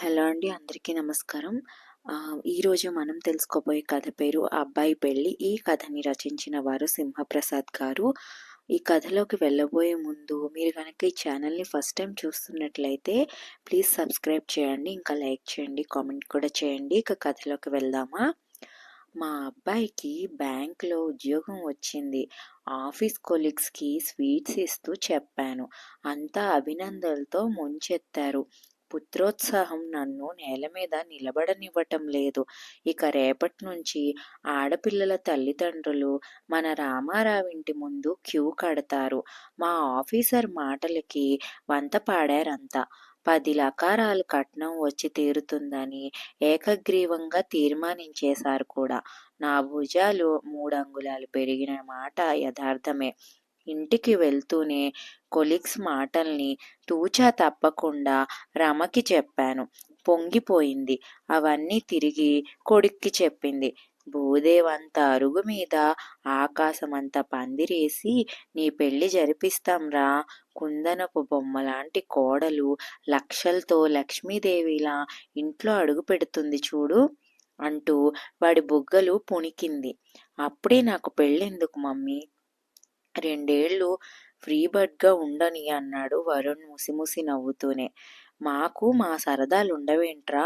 Hello అండి అందరికీ నమస్కారం ఈరోజు మనం తెలుసుకోబోయే కథ పేరు 'అబ్బాయి పెళ్ళి ఈ కథని రచించిన వారు సింహప్రసాద్ గారు. ఈ కథలోకి వెళ్ళబోయే ముందు మీరు కనుక ఈ ఛానల్‌ని ఫస్ట్ టైం చూస్తున్నట్లయితే ప్లీజ్ సబ్స్క్రైబ్ చేయండి. ఇంకా లైక్ చేయండి, కామెంట్ కూడా చేయండి. ఇక కథలోకి వెళ్దామా? మా అబ్బాయికి బ్యాంక్‌లో ఉద్యోగం వచ్చింది. ఆఫీస్ కొలీగ్స్‌కి స్వీట్స్ ఇస్తూ చెప్పాను. అంతా అభినందనలతో ముంచెత్తారు. పుత్రోత్సాహం నన్ను నేల మీద నిలబడనివ్వటం లేదు. ఇక రేపటి నుంచి ఆడపిల్లల తల్లిదండ్రులు మన రామారావింటి ముందు క్యూ కడతారు. మా ఆఫీసర్ మాటలకి వంత పాడారంతా. పది లకారాలు కట్నం వచ్చి తీరుతుందని ఏకగ్రీవంగా తీర్మానించేశారు కూడా. నా భుజాలు మూడంగుళాలు పెరిగిన మాట యథార్థమే. ఇంటికి వెళ్తూనే కొలీగ్స్ మాటల్ని తూచా తప్పకుండా రమకి చెప్పాను. పొంగిపోయింది. అవన్నీ తిరిగి కొడుక్కి చెప్పింది. భూదేవంత అరుగు మీద ఆకాశమంత పందిరేసి నీ పెళ్ళి జరిపిస్తాంరా. కుందనపు బొమ్మలాంటి కోడలు లక్షలతో లక్ష్మీదేవిలా ఇంట్లో అడుగు పెడుతుంది చూడు అంటూ వాడి బుగ్గలు పుణికింది. అప్పుడే నాకు పెళ్ళెందుకు మమ్మీ? రెండేళ్ళు ఫ్రీ బర్డ్‌గా ఉండని అన్నాడు వరుణ్ ముసిముసి నవ్వుతూనే. మాకు మా సరదాలుండవేంట్రా?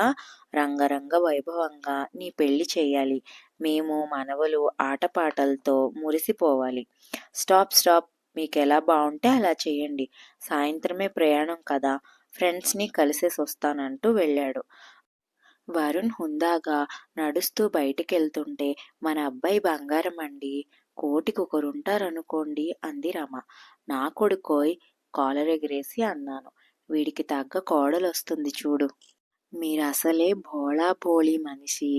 రంగరంగ వైభవంగా నీ పెళ్ళి చేయాలి మేము మనవలు ఆటపాటలతో మురిసిపోవాలి. స్టాప్ స్టాప్ మీకు ఎలా బాగుంటే అలా చేయండి సాయంత్రమే ప్రయాణం కదా! ఫ్రెండ్స్‌ని కలిసేసి వస్తానంటూ వెళ్ళాడు. వరుణ్ హుందాగా నడుస్తూ బయటికెళ్తుంటే మన అబ్బాయి బంగారం అండి బంగారమండీ. కోటికొకరుంటారనుకోండి అంది రమ. నా కొడుకోయ్ కాలరెగరేసి అన్నాను. వీడికి తగ్గ కోడలొస్తుంది చూడు. మీరసలే భోళా పోళీ మనిషి.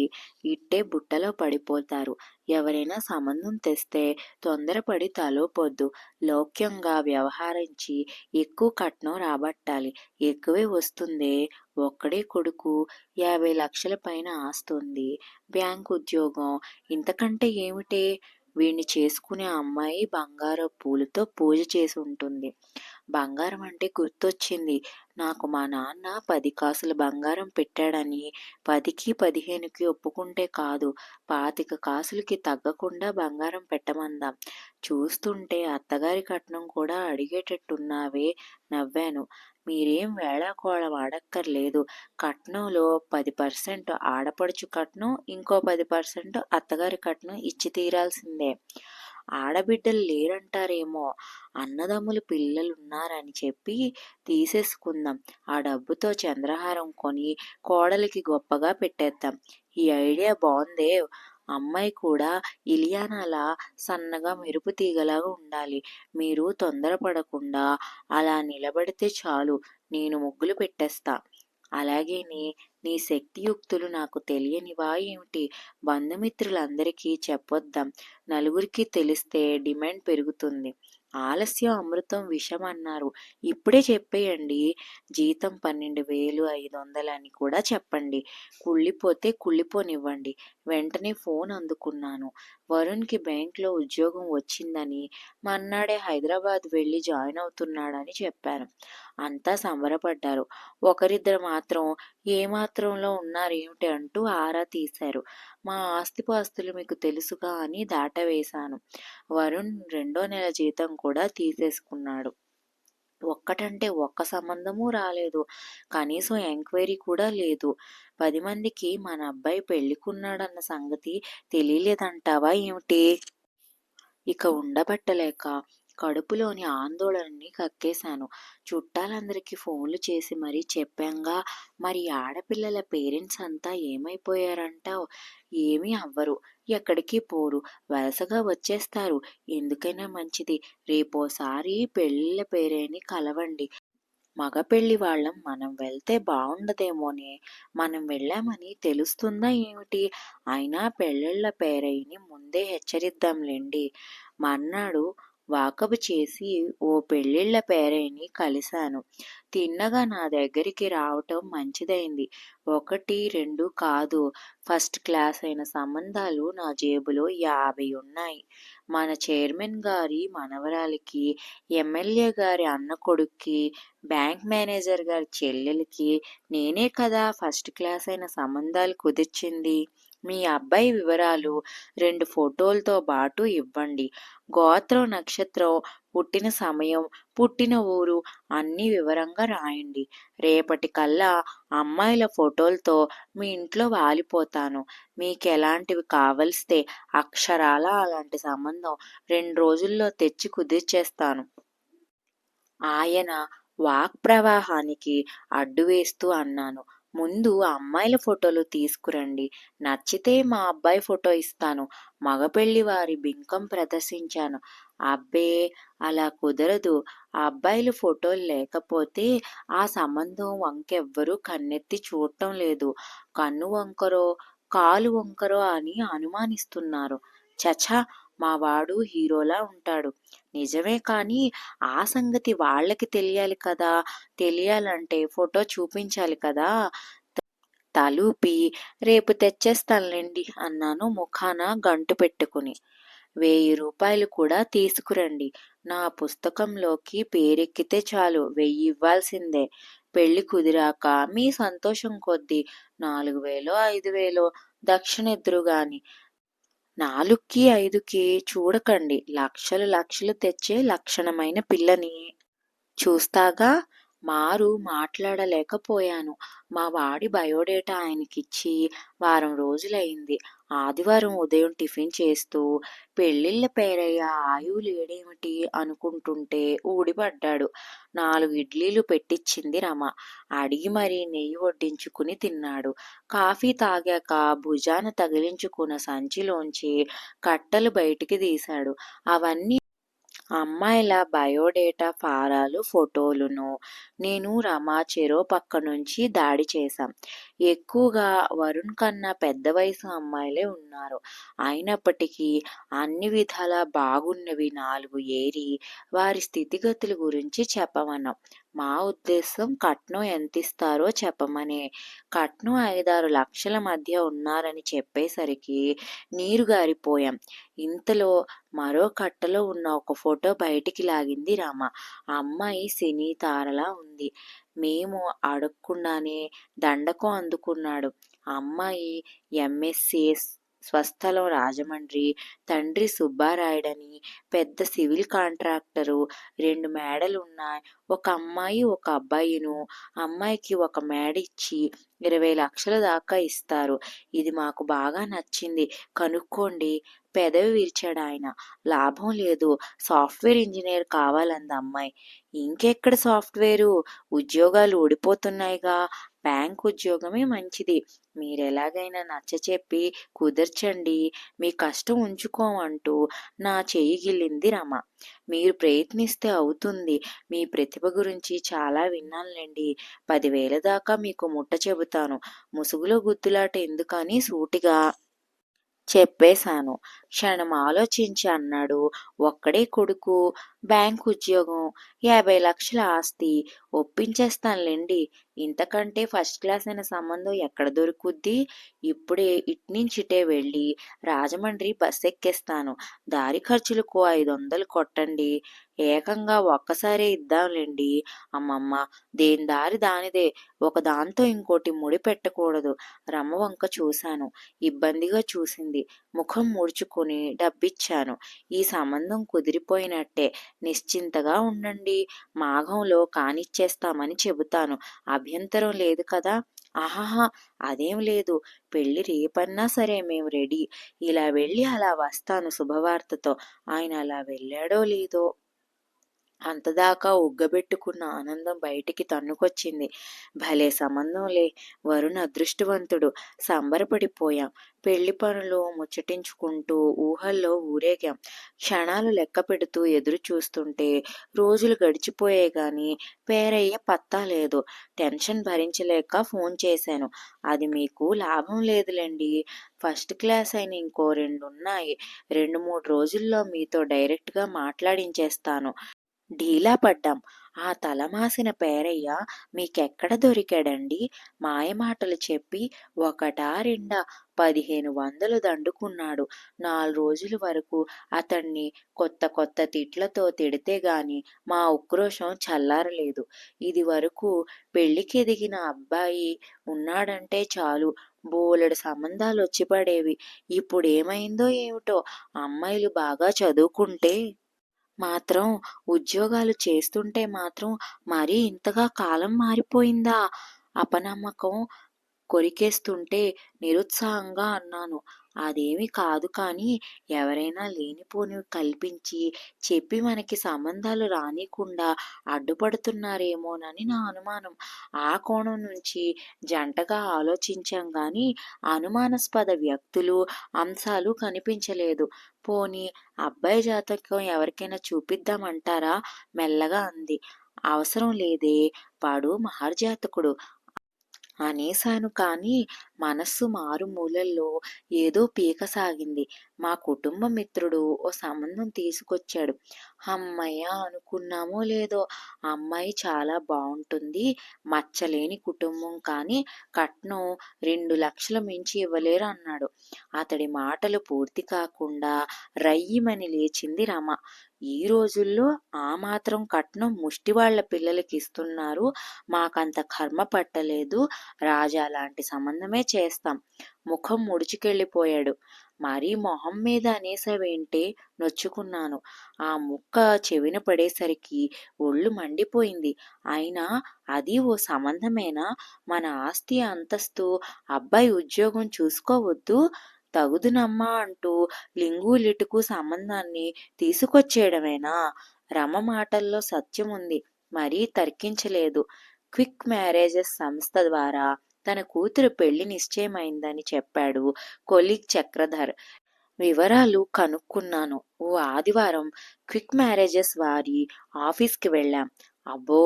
ఇట్టే బుట్టలో పడిపోతారు. ఎవరైనా సంబంధం తెస్తే తొందరపడి తలోపొద్దు. లౌక్యంగా వ్యవహరించి ఎక్కువ కట్నం రాబట్టాలి. ఎక్కువే వస్తుందే. ఒక్కడే కొడుకు. యాభై లక్షల పైన ఆస్తుంది. బ్యాంకు ఉద్యోగం. ఇంతకంటే ఏమిటే? వీణ్ణి చేసుకునే అమ్మాయి బంగారు పూలతో పూజ చేసి ఉంటుంది బంగారం అంటే గుర్తొచ్చింది. నాకు మా నాన్న పది కాసుల బంగారం పెట్టాడని పదికి పదిహేనుకి ఒప్పుకుంటే కాదు. పాతిక కాసులకి తగ్గకుండా బంగారం పెట్టమందాం. చూస్తుంటే అత్తగారి కట్నం కూడా అడిగేటట్టున్నావే నవ్వాను. మీరేం వేళాకోళం అడక్కర్లేదు. కట్నంలో పది పర్సెంట్ ఆడపడుచు కట్నం, ఇంకో పది పర్సెంట్ అత్తగారి కట్నం ఇచ్చి తీరాల్సిందే. ఆడబిడ్డలు లేరంటారేమో. అన్నదమ్ములు పిల్లలున్నారని చెప్పి తీసేసుకుందాం. ఆ డబ్బుతో చంద్రహారం కొని కోడలికి గొప్పగా పెట్టేద్దాం. ఈ ఐడియా బాగుందే అమ్మాయి కూడా ఇలియానాలా సన్నగా మెరుపు తీగలాగా ఉండాలి. మీరు తొందరపడకుండా అలా నిలబడితే చాలు. నేను ముగ్గులు పెట్టేస్తా. అలాగేనే నీ శక్తియుక్తులు నాకు తెలియనివా ఏమిటి? బంధుమిత్రులందరికీ చెప్పొద్దాం. నలుగురికి తెలిస్తే డిమాండ్ పెరుగుతుంది. ఆలస్యం అమృతం విషం అన్నారు. ఇప్పుడే చెప్పేయండి. జీతం పన్నెండు వేలు ఐదు వందలు అని కూడా చెప్పండి. కుళ్ళిపోతే కుళ్ళిపోనివ్వండి. వెంటనే ఫోన్ అందుకున్నాను. వరుణ్‌కి బ్యాంక్‌లో ఉద్యోగం వచ్చిందని, మర్నాడే హైదరాబాద్ వెళ్ళి జాయిన్ అవుతున్నాడని చెప్పాను. అంతా సంబరపడ్డారు. ఒకరిద్దరు మాత్రం ఏ మాత్రంలో ఉన్నారేమిటి అంటూ ఆరా తీశారు. మా ఆస్తిపాస్తులు మీకు తెలుసుగా అని దాటవేశాను. వరుణ్ రెండో నెల జీతం కూడా తీసేసుకున్నాడు. ఒక్కటంటే ఒక్క సంబంధమూ రాలేదు. కనీసం ఎంక్వైరీ కూడా లేదు. పది మందికి మన అబ్బాయి పెళ్ళికున్నాడన్న సంగతి తెలియలేదంటావా ఏమిటి? ఇక ఉండబట్టలేక కడుపులోని ఆందోళనని కక్కేశాను. చుట్టాలందరికీ ఫోన్లు చేసి మరీ చెప్పాంగా. మరి ఆడపిల్లల పేరెంట్స్ అంతా ఏమైపోయారంటావ్? ఏమీ అవ్వరు. ఎక్కడికి పోరు. వలసగా వచ్చేస్తారు. ఎందుకైనా మంచిది. రేపోసారి పెళ్ళిళ్ళ పేరేని కలవండి. మగ పెళ్ళివాళ్ళం మనం వెళ్తే బాగుండదేమోనే మనం వెళ్ళామని తెలుస్తుందా ఏమిటి? అయినా పెళ్ళిళ్ళ పేరైని ముందే హెచ్చరిద్దాంలేండి మర్నాడు వాకబు చేసి ఓ పెళ్ళిళ్ళ పేరైని కలిశాను. తిన్నగా నా దగ్గరికి రావటం మంచిదైంది ఒకటి రెండు కాదు ఫస్ట్ క్లాస్ అయిన సంబంధాలు నా జేబులో యాభై ఉన్నాయి మన చైర్మన్ గారి మనవరాలికి ఎమ్మెల్యే గారి అన్న కొడుక్కి బ్యాంక్ మేనేజర్ గారి చెల్లెలకి నేనే కదా ఫస్ట్ క్లాస్ అయిన సంబంధాలు కుదిర్చింది. మీ అబ్బాయి వివరాలు రెండు ఫోటోలతో పాటు ఇవ్వండి. గోత్రం నక్షత్రం పుట్టిన సమయం పుట్టిన ఊరు అన్నీ వివరంగా రాయండి. రేపటి కల్లా అమ్మాయిల ఫోటోలతో మీ ఇంట్లో వాలిపోతాను. మీకు ఎలాంటివి కావలిస్తే అక్షరాల అలాంటి సంబంధం రెండు రోజుల్లో తెచ్చి కుదిర్చేస్తాను. ఆయన వాక్ ప్రవాహానికి అడ్డు వేస్తూ అన్నాను. ముందు అమ్మాయిల ఫోటోలు తీసుకురండి. నచ్చితే మా అబ్బాయి ఫోటో ఇస్తాను. మగపెళ్ళి వారి బింకం ప్రదర్శించాను. అబ్బే అలా కుదరదు. ఆ అబ్బాయిల ఫోటోలు లేకపోతే ఆ సంబంధం వంకెవ్వరూ కన్నెత్తి చూడటం లేదు. కన్ను వంకరో కాలు వంకరో అని అనుమానిస్తున్నారు. చచా మా వాడు హీరోలా ఉంటాడు. నిజమే కానీ ఆ సంగతి వాళ్ళకి తెలియాలి కదా. తెలియాలంటే ఫోటో చూపించాలి కదా. తలూపి రేపు తెచ్చేస్తానులేండి అన్నాను ముఖాన గంటు పెట్టుకుని. వెయ్యి రూపాయలు కూడా తీసుకురండి. నా పుస్తకంలోకి పేరెక్కితే చాలు. వెయ్యి ఇవ్వాల్సిందే. పెళ్ళి కుదిరాక మీ సంతోషం కొద్దీ నాలుగు వేలో ఐదు వేలో దక్షిణ ఎదురుగాని నాలుగుకి ఐదుకి చూడకండి. లక్షలు లక్షలు తెచ్చే లక్షణమైన పిల్లని. చూస్తాగా? మారు మాట్లాడలేకపోయాను. మా వాడి బయోడేటా ఆయనకిచ్చి వారం రోజులైంది ఆదివారం ఉదయం టిఫిన్ చేస్తూ పెళ్ళిళ్ళ పేరయ్య ఆయువు లేడేమిటి? అనుకుంటుంటే ఊడిపడ్డాడు. నాలుగు ఇడ్లీలు పెట్టించింది రమ. అడిగి మరీ నెయ్యి వడ్డించుకుని తిన్నాడు. కాఫీ తాగాక భుజాన తగిలించుకున్న సంచిలోంచి కట్టలు బయటికి తీశాడు. అవన్నీ అమ్మాయిల బయోడేటా ఫారాలు ఫోటోలును నేను రమా చెరో పక్క నుంచి దాడి చేశాం. ఎక్కువగా వరుణ్ కన్నా పెద్ద వయసు అమ్మాయిలే ఉన్నారు. అయినప్పటికీ అన్ని విధాలా బాగున్నవి నాలుగు ఏరి వారి స్థితిగతుల గురించి చెప్పమన్నాం. మా ఉద్దేశం కట్నం ఎంత ఇస్తారో చెప్పమని. కట్నం ఐదారు లక్షల మధ్య ఉన్నారని చెప్పేసరికి నీరు గారిపోయాం. ఇంతలో మరో కట్టలో ఉన్న ఒక ఫోటో బయటికి లాగింది రామ. అమ్మాయి సినీ తారలా ఉంది. మేము అడగకుండానే దండకం అందుకున్నాడు. అమ్మాయి ఎంఎస్సిఎస్ స్వస్థలం రాజమండ్రి తండ్రి సుబ్బారాయుడని పెద్ద సివిల్ కాంట్రాక్టరు రెండు మేడలు ఉన్నాయి ఒక అమ్మాయి ఒక అబ్బాయిను. అమ్మాయికి ఒక మేడ ఇచ్చి ఇరవై లక్షల దాకా ఇస్తారు. ఇది మాకు బాగా నచ్చింది. కనుక్కోండి. పెదవి విరిచాడు ఆయన. లాభం లేదు. సాఫ్ట్వేర్ ఇంజనీర్ కావాలంది అమ్మాయి. ఇంకెక్కడ సాఫ్ట్వేరు? ఉద్యోగాలు ఊడిపోతున్నాయిగా. బ్యాంక్ ఉద్యోగమే మంచిది. మీరెలాగైనా నచ్చచెప్పి కుదర్చండి. మీ కష్టం ఉంచుకోమంటూ నా చెయ్యి గిల్లింది రమ. మీరు ప్రయత్నిస్తే అవుతుంది. మీ ప్రతిభ గురించి చాలా విన్నానులేండి. పదివేల దాకా మీకు ముట్ట చెబుతాను. ముసుగులో గుద్దులాట ఎందుకని సూటిగా? చెప్పేశాను. క్షణం ఆలోచించి అన్నాడు ఒక్కడే కొడుకు బ్యాంక్ ఉద్యోగం యాభై లక్షల ఆస్తి ఒప్పించేస్తానులేండి. ఇంతకంటే ఫస్ట్ క్లాస్ అయిన సంబంధం ఎక్కడ దొరుకుద్ది? ఇప్పుడే ఇట్నించిటే వెళ్ళి రాజమండ్రి బస్ ఎక్కేస్తాను. దారి ఖర్చులకు ఐదు వందలు కొట్టండి. ఏకంగా ఒక్కసారే ఇద్దాంలేండి. అమ్మమ్మ దేని దారి దానిదే. ఒక దాంతో ఇంకోటి ముడి పెట్టకూడదు. రమ్మ వంక చూశాను. ఇబ్బందిగా చూసింది. ముఖం ముడుచుకుని డబ్బిచ్చాను. ఈ సంబంధం కుదిరిపోయినట్టే. నిశ్చింతగా ఉండండి. మాఘంలో కానిచ్చేస్తామని చెబుతాను. అభ్యంతరం లేదు కదా? ఆహాహా అదేం లేదు. పెళ్ళి రేపన్నా సరే మేము రెడీ. ఇలా వెళ్ళి అలా వస్తాను శుభవార్తతో. ఆయన అలా వెళ్ళాడో లేదో. అంతదాకా ఉగ్గబెట్టుకున్న ఆనందం బయటికి తన్నుకొచ్చింది. భలే సంబంధంలే వరుణ్ అదృష్టవంతుడు. సంబరపడిపోయాం. పెళ్ళి పనులు ముచ్చటించుకుంటూ ఊహల్లో ఊరేగాం. క్షణాలు లెక్క పెడుతూ ఎదురు చూస్తుంటే రోజులు గడిచిపోయే గాని పేరయ్య పత్తా లేదు. టెన్షన్ భరించలేక ఫోన్ చేశాను. అది మీకు లాభం లేదులేండి. ఫస్ట్ క్లాస్ అయిన ఇంకో రెండు ఉన్నాయి రెండు మూడు రోజుల్లో మీతో డైరెక్ట్గా మాట్లాడించేస్తాను. డీలా పడ్డాం. ఆ తలమాసిన పేరయ్య మీకెక్కడ దొరికాడండి? మాయమాటలు చెప్పి ఒకటా రెండా పదిహేను వందలు దండుకున్నాడు. నాలుగు రోజుల వరకు అతన్ని కొత్త కొత్త తిట్లతో తిడితే గాని మా ఉక్రోషం చల్లారలేదు. ఇదివరకు పెళ్ళికెదిగిన అబ్బాయి ఉన్నాడంటే చాలు బోలెడు సంబంధాలొచ్చి పడేవి. ఇప్పుడేమైందో ఏమిటో అమ్మాయిలు బాగా చదువుకుంటే మాత్రం ఉద్యోగాలు చేస్తుంటే మాత్రం మరీ ఇంతగా కాలం మారిపోయిందా? అపనమ్మకం కొరికేస్తుంటే నిరుత్సాహంగా అన్నాను. అదేమి కాదు కానీ ఎవరైనా లేనిపోనివి కల్పించి చెప్పి మనకి సంబంధాలు రానికుండా అడ్డుపడుతున్నారేమోనని నా అనుమానం. ఆ కోణం నుంచి జంటగా ఆలోచించాం కానీ అనుమానాస్పద వ్యక్తులు, అంశాలు కనిపించలేదు. పోనీ అబ్బాయి జాతకం ఎవరికైనా చూపిద్దామంటారా? మెల్లగా అంది. అవసరం లేదే వాడు మహర్జాతకుడు అనేశాను కానీ మనస్సు మారుమూలల్లో ఏదో పీకసాగింది. మా కుటుంబ మిత్రుడు ఓ సంబంధం తీసుకొచ్చాడు. అమ్మయ్య అనుకున్నామో లేదో అమ్మాయి చాలా బాగుంటుంది మచ్చలేని కుటుంబం కానీ కట్నం రెండు లక్షలు మించి ఇవ్వలేరు అన్నాడు. అతడి మాటలు పూర్తి కాకుండా రయ్యిమని లేచింది రమ. ఈ రోజుల్లో ఆ మాత్రం కట్నం ముష్టివాళ్ళ పిల్లలకి ఇస్తున్నారు మాకంత కర్మ పట్టలేదు. రాజా లాంటి సంబంధమే చేస్తాం. ముఖం ముడుచుకెళ్ళిపోయాడు. మరీ మొహం మీద అనేశావేంటే నొచ్చుకున్నాను. ఆ ముక్క చెవిన పడేసరికి ఒళ్ళు మండిపోయింది. అయినా అది ఓ సంబంధమేనా? మన ఆస్తి అంతస్తు, అబ్బాయి ఉద్యోగం చూసుకోవద్దు? తగుదునమ్మా అంటూ లింగు లిటుకు సంబంధాన్ని తీసుకొచ్చేయడమేనా? రమ మాటల్లో సత్యం ఉంది మరీ తర్కించలేదు. క్విక్ మ్యారేజెస్ సంస్థ ద్వారా తన కూతురు పెళ్ళి నిశ్చయమైందని చెప్పాడు కొలిక్ చక్రధర్. వివరాలు కనుక్కున్నాను. ఓ ఆదివారం క్విక్ మ్యారేజెస్ వారి ఆఫీస్కి వెళ్ళాం. అబ్బో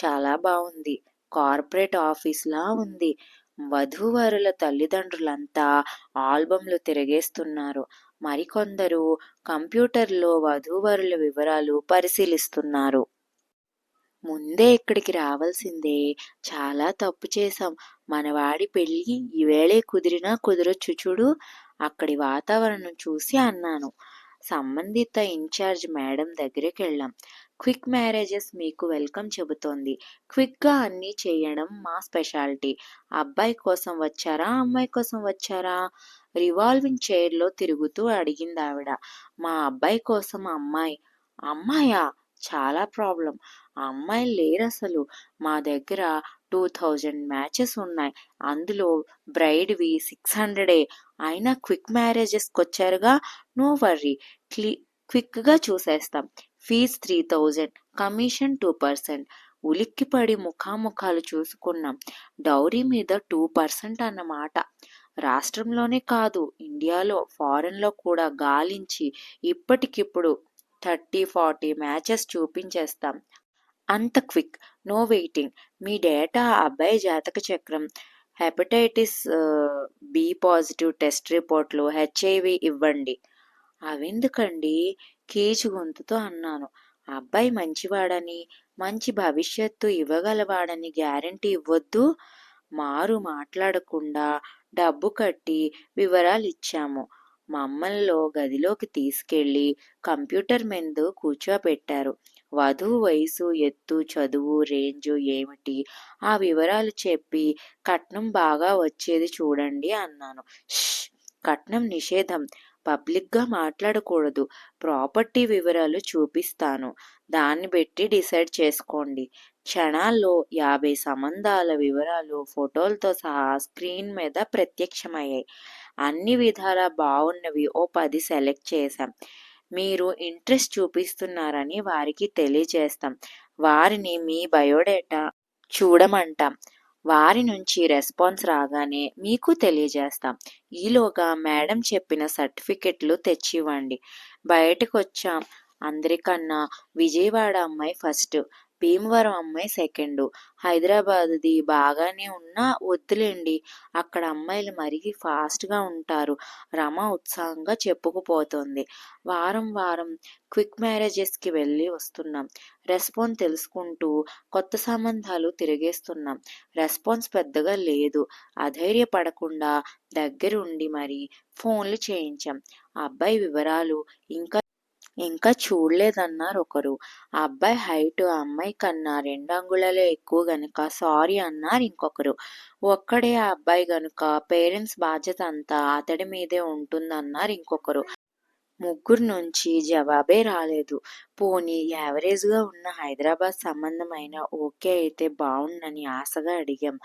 చాలా బాగుంది కార్పొరేట్ ఆఫీస్లా ఉంది. వధూవరుల తల్లిదండ్రులంతా ఆల్బమ్లు తిరగేస్తున్నారు. మరికొందరు కంప్యూటర్లో వధూవరుల వివరాలు పరిశీలిస్తున్నారు. ముందే ఇక్కడికి రావాల్సిందే. చాలా తప్పు చేశాం. మనవాడి పెళ్ళి ఈవేళే కుదిరినా కుదరొచ్చు చూడు. అక్కడి వాతావరణం చూసి అన్నాను. సంబంధిత ఇన్ఛార్జ్ మేడం దగ్గరికి వెళ్ళాం క్విక్ మ్యారేజెస్ మీకు వెల్కమ్ చెబుతోంది. క్విక్గా అన్నీ చేయడం మా స్పెషాలిటీ. అబ్బాయి కోసం వచ్చారా? అమ్మాయి కోసం వచ్చారా? రివాల్వింగ్ చైర్లో తిరుగుతూ అడిగింది ఆవిడ మా అబ్బాయి కోసం అమ్మాయి. అమ్మాయా? చాలా ప్రాబ్లం. అమ్మాయి లేరు అసలు మా దగ్గర టూ థౌజండ్ మ్యాచెస్ ఉన్నాయి. అందులో బ్రైడ్ వి సిక్స్ హండ్రెడే. అయినా క్విక్ మ్యారేజెస్కి వచ్చారుగా నో వర్రీ క్లీ క్విక్గా చూసేస్తాం. Fees three thousand. Commission two percent. ఉలిక్కిపడి ముఖాముఖాలు చూసుకున్నాం. డౌరీ మీద టూ పర్సెంట్ అన్నమాట. రాష్ట్రంలోనే కాదు ఇండియాలో, ఫారెన్లో కూడా గాలించి ఇప్పటికిప్పుడు థర్టీ ఫార్టీ మ్యాచెస్ చూపించేస్తాం. అంత క్విక్. No waiting. మీ డేటా, అబ్బాయి జాతక చక్రం, హెపటైటిస్ బి పాజిటివ్ టెస్ట్ రిపోర్ట్లు, హెచ్ఐవి ఇవ్వండి. అవెందుకండి కీచు గొంతుతో అన్నాను. అబ్బాయి మంచివాడని, మంచి భవిష్యత్తు ఇవ్వగలవాడని గ్యారంటీ ఇవ్వద్దు మారు మాట్లాడకుండా డబ్బు కట్టి వివరాలు ఇచ్చాము మమ్మల్లో గదిలోకి తీసుకెళ్ళి కంప్యూటర్ ముందు కూర్చోబెట్టారు. వధువు వయసు, ఎత్తు, చదువు, రేంజు ఏమిటి? ఆ వివరాలు చెప్పి కట్నం బాగా వచ్చేది చూడండి అన్నాను. కట్నం నిషేధం. పబ్లిక్గా మాట్లాడకూడదు. ప్రాపర్టీ వివరాలు చూపిస్తాను. దాన్ని బట్టి డిసైడ్ చేసుకోండి. క్షణాల్లో యాభై సంబంధాల వివరాలు ఫోటోలతో సహా స్క్రీన్ మీద ప్రత్యక్షమయ్యాయి. అన్ని విధాలా బాగున్నవి ఓ పది సెలెక్ట్ చేశాం. మీరు ఇంట్రెస్ట్ చూపిస్తున్నారని వారికి తెలియజేస్తాం. వారిని మీ బయోడేటా చూడమంటాం. వారి నుంచి రెస్పాన్స్ రాగానే మీకు తెలియజేస్తాం. ఈలోగా మేడం చెప్పిన సర్టిఫికెట్లు తెచ్చివ్వండి. బయటకొచ్చాం. అందరికన్నా విజయవాడ అమ్మాయి ఫస్ట్. భీమవరం అమ్మాయి సెకండు. హైదరాబాద్ది బాగానే ఉన్నా వద్దులేండి. అక్కడ అమ్మాయిలు మరీ ఫాస్ట్గా ఉంటారు. రమ ఉత్సాహంగా చెప్పుకుపోతోంది. వారం వారం క్విక్ మ్యారేజెస్కి వెళ్ళి వస్తున్నాం. రెస్పాన్స్ తెలుసుకుంటూ కొత్త సంబంధాలు తిరిగేస్తున్నాం. రెస్పాన్స్ పెద్దగా లేదు. అధైర్యపడకుండా దగ్గరుండి మరి ఫోన్లు చేయించాం. అబ్బాయి వివరాలు ఇంకా ఇంకా చూడలేదన్నారు ఒకరు. ఆ అబ్బాయి హైట్ ఆ అమ్మాయి కన్నా రెండు అంగుళాలే ఎక్కువ గనుక సారీ అన్నారు ఇంకొకరు. ఒక్కడే ఆ అబ్బాయి గనుక పేరెంట్స్ బాధ్యత అంతా అతడి మీదే ఉంటుందన్నారు ఇంకొకరు. ముగ్గురు నుంచి జవాబే రాలేదు. పోనీ యావరేజ్గా ఉన్న హైదరాబాద్ సంబంధమైన ఓకే అయితే బాగుండని ఆశగా అడిగాం.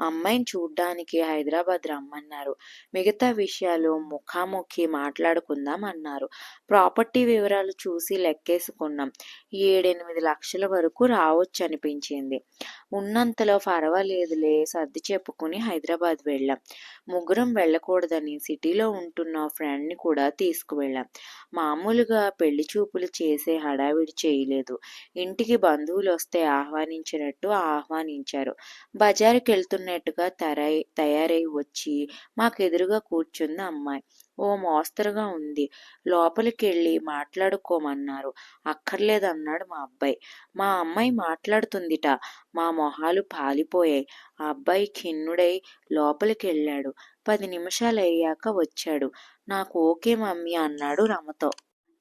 అమ్మాయిని చూడ్డానికి హైదరాబాద్ రమ్మన్నారు. మిగతా విషయాలు ముఖాముఖి మాట్లాడుకుందాం అన్నారు. ప్రాపర్టీ వివరాలు చూసి లెక్కేసుకున్నాం. ఏడెనిమిది లక్షల వరకు రావచ్చు అనిపించింది ఉన్నంతలో పర్వాలేదులే సర్ది చెప్పుకుని హైదరాబాద్ వెళ్ళాం. ముగ్గురం వెళ్ళకూడదని సిటీలో ఉంటున్న ఫ్రెండ్ని కూడా తీసుకువెళ్ళాం. మామూలుగా పెళ్ళి చూపులు చేసే హడావిడి చేయలేదు. ఇంటికి బంధువులు వస్తే ఆహ్వానించినట్టు ఆహ్వానించారు. బజారుకి వెళ్తున్నట్టుగా తరై తయారై వచ్చి మాకెదురుగా కూర్చుంది అమ్మాయి. ఓ మోస్తరుగా ఉంది. లోపలికి వెళ్ళి మాట్లాడుకోమన్నారు. అక్కర్లేదన్నాడు మా అబ్బాయి. మా అమ్మాయి మాట్లాడుతుందిట. మా మొహాలు పాలిపోయాయి. ఆ అబ్బాయి ఖిన్నుడై లోపలికి వెళ్ళాడు పది నిమిషాలు అయ్యాక వచ్చాడు. నాకు ఓకే మమ్మీ అన్నాడు రమతో.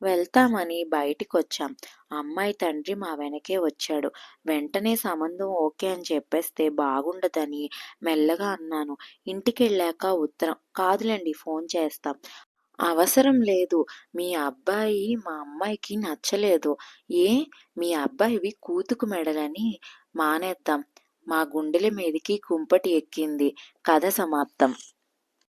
వెళ్తామని బయటికొచ్చాం. అమ్మాయి తండ్రి మా వెనకే వచ్చాడు. వెంటనే సంబంధం ఓకే అని చెప్పేస్తే బాగుండదని మెల్లగా అన్నాను. ఇంటికెళ్ళాక ఉత్తరం కాదులేండి ఫోన్ చేస్తాం. అవసరం లేదు. మీ అబ్బాయి మా అమ్మాయికి నచ్చలేదు. ఏ? మీ అబ్బాయివి కూతుకు మెడలని మానేద్దాం. మా గుండెల మీదకి కుంపటి ఎక్కింది. కథ సమాప్తం.